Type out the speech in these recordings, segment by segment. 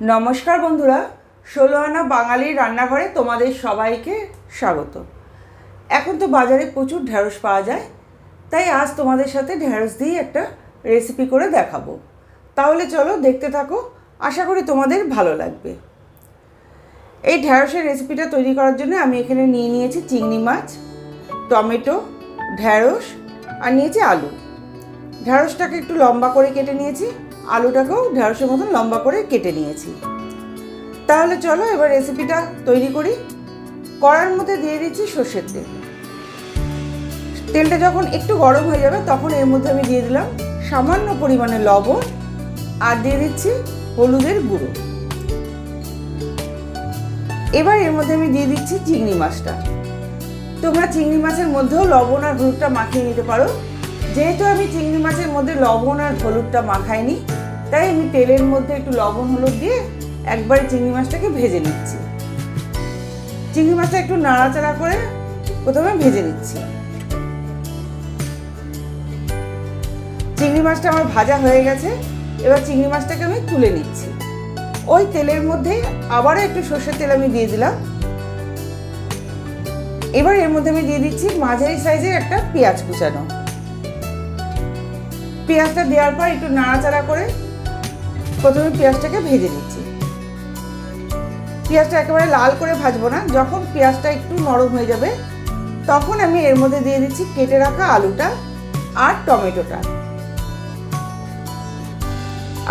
নমস্কার বন্ধুরা ষোলো আনা বাঙালির রান্নাঘরে তোমাদের সবাইকে স্বাগত। এখন তো বাজারে প্রচুর ঢ্যাঁড়স পাওয়া যায়, তাই আজ তোমাদের সাথে ঢ্যাঁড়স দিয়ে একটা রেসিপি করে দেখাবো। তাহলে চলো দেখতে থাকো, আশা করি তোমাদের ভালো লাগবে। এই ঢ্যাঁড়সের রেসিপিটা তৈরি করার জন্য আমি এখানে নিয়ে নিয়েছি চিংড়ি মাছ, টমেটো ঢ্যাঁড়স আর নিয়েছি আলু। ঢ্যাঁড়সটাকে একটু লম্বা করে কেটে নিয়েছি আলুটাকেও ঢ্যাঁড়সের মতন লম্বা করে কেটে নিয়েছি। তাহলে চলো এবার রেসিপিটা তৈরি করি। কড়ার মধ্যে দিয়ে দিচ্ছি সর্ষের তেল। তেলটা যখন একটু গরম হয়ে যাবে, তখন এর মধ্যে আমি দিয়ে দিলাম সামান্য পরিমাণে লবণ আর দিয়ে দিচ্ছি হলুদের গুঁড়ো। এবার এর মধ্যে আমি দিয়ে দিচ্ছি চিংড়ি মাছটা। তোমরা চিংড়ি মাছের মধ্যেও লবণ আর হলুদটা মাখিয়ে নিতে পারো। যেহেতু আমি চিংড়ি মাছের মধ্যে লবণ আর হলুদটা মাখাইনি, তাই আমি তেলের মধ্যে একটু লবণ হলুদ দিয়ে একবারে চিংড়ি মাছটাকে ভেজে নিচ্ছি। চিংড়ি মাছটা একটু নাড়াচাড়া করে প্রথমে ভেজে নিচ্ছি। চিংড়ি মাছটা আমার ভাজা হয়ে গেছে, এবার চিংড়ি মাছটাকে আমি তুলে নিচ্ছি। ওই তেলের মধ্যে আবারও একটু সর্ষের তেল আমি দিয়ে দিলাম। এবার এর মধ্যে আমি দিয়ে দিচ্ছি মাঝারি সাইজের একটা পেঁয়াজ কুচানো। পেঁয়াজটা দেওয়ার পর একটু নাড়াচাড়া করে প্রথমে পেঁয়াজটাকে ভেজে নিচ্ছি। পেঁয়াজটা একেবারে লাল করে ভাজবো না, যখন পেঁয়াজটা একটু নরম হয়ে যাবে, তখন আমি এর মধ্যে দিয়ে দিচ্ছি কেটে রাখা আলুটা আর টমেটোটা।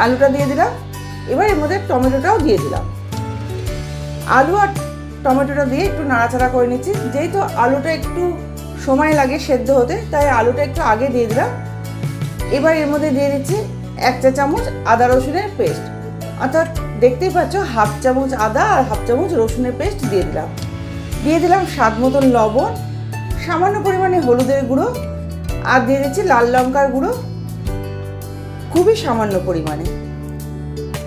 আলুটা দিয়ে দিলাম, এবার এর মধ্যে টমেটোটাও দিয়ে দিলাম। আলু আর টমেটোটা দিয়ে একটু নাড়াচাড়া করে নিচ্ছি, যেহেতু আলুটা একটু সময় লাগে সেদ্ধ হতে, তাই আলুটা একটু আগে দিয়ে দিলাম। এবার এর মধ্যে দিয়ে দিচ্ছি এক চা চামচ আদা রসুনের পেস্ট। অর্থাৎ দেখতেই পাচ্ছ, হাফ চামচ আদা আর হাফ চামচ রসুনের পেস্ট দিয়ে দিলাম। দিয়ে দিলাম স্বাদ মতন লবণ, সামান্য পরিমাণে হলুদের গুঁড়ো আর দিয়ে দিচ্ছি লাল লঙ্কার গুঁড়ো। খুবই সামান্য পরিমাণে।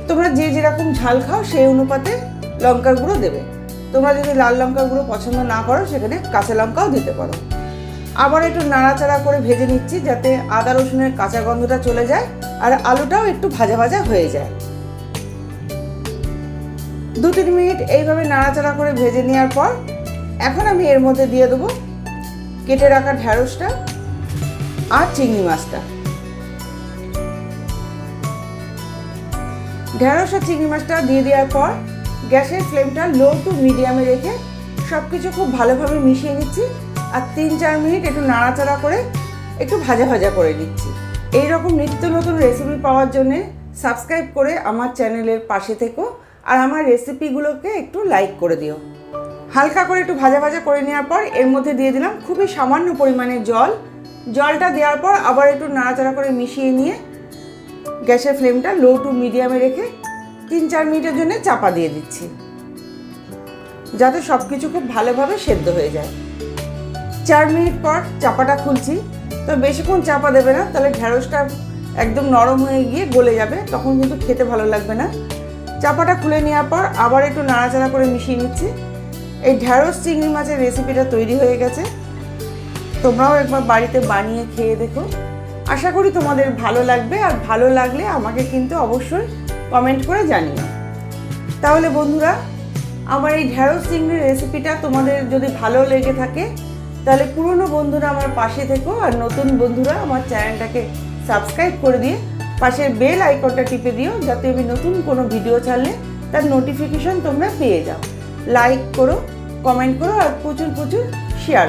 তোমরা যে যেরকম ঝাল খাও সেই অনুপাতে লঙ্কার গুঁড়ো দেবে। তোমরা যদি লাল লঙ্কার গুঁড়ো পছন্দ না করো, সেখানে কাঁচা লঙ্কাও দিতে পারো। আবার একটু নাড়াচাড়া করে ভেজে নিচ্ছি যাতে আদা রসুনের কাঁচা গন্ধটা চলে যায় আর আলুটাও একটু ভাজা ভাজা হয়ে যায়। দু তিন মিনিট এইভাবে নাড়াচাড়া করে ভেজে নেওয়ার পর এখন আমি এর মধ্যে দিয়ে দেবো কেটে রাখা ঢ্যাঁড়সটা আর চিংড়ি মাছটা। ঢ্যাঁড়স আর চিংড়ি মাছটা দিয়ে দেওয়ার পর গ্যাসের ফ্লেমটা লো টু মিডিয়ামে রেখে সব কিছু খুব ভালোভাবে মিশিয়ে নিচ্ছি। আর তিন, চার মিনিট একটু নাড়াচাড়া করে একটু ভাজা ভাজা করে নিচ্ছি। এই রকম নিত্য নতুন রেসিপি পাওয়ার জন্যে সাবস্ক্রাইব করে আমার চ্যানেলের পাশে থেকো আর আমার রেসিপিগুলোকে একটু লাইক করে দিও। হালকা করে একটু ভাজা ভাজা করে নেওয়ার পর এর মধ্যে দিয়ে দিলাম খুবই সামান্য পরিমাণে জল। জলটা দেওয়ার পর আবার একটু নাড়াচাড়া করে মিশিয়ে নিয়ে গ্যাসের ফ্লেমটা লো টু মিডিয়ামে রেখে তিন, চার মিনিটের জন্য চাপা দিয়ে দিচ্ছি। যাতে সব কিছু খুব ভালোভাবে সেদ্ধ হয়ে যায়। চার মিনিট পর চাপাটা খুলছি। তো বেশিক্ষণ চাপা দেবে না, তাহলে ঢ্যাঁড়সটা একদম নরম হয়ে গিয়ে গলে যাবে, তখন কিন্তু খেতে ভালো লাগবে না। চাপাটা খুলে নেওয়ার পর আবার একটু নাড়াচাড়া করে মিশিয়ে নিচ্ছি। এই ঢ্যাঁড়স চিংড়ি মাছের রেসিপিটা তৈরি হয়ে গেছে। তোমরাও একবার বাড়িতে বানিয়ে খেয়ে দেখো। আশা করি তোমাদের ভালো লাগবে, আর ভালো লাগলে আমাকে কিন্তু অবশ্যই কমেন্ট করে জানিও। তাহলে বন্ধুরা, আমার এই ঢ্যাঁড়স চিংড়ির রেসিপিটা তোমাদের যদি ভালো লেগে থাকে তাহলে পুরনো বন্ধুরা আমার পাশে থেকো আর নতুন বন্ধুরা আমার চ্যানেলটাকে সাবস্ক্রাইব করে দিয়ে পাশের বেল আইকনটা টিপে দিও যাতে আমি নতুন কোনো ভিডিও ছাড়লে তার নোটিফিকেশন তোমরা পেয়ে যাও। লাইক করো কমেন্ট করো আর প্রচুর প্রচুর শেয়ার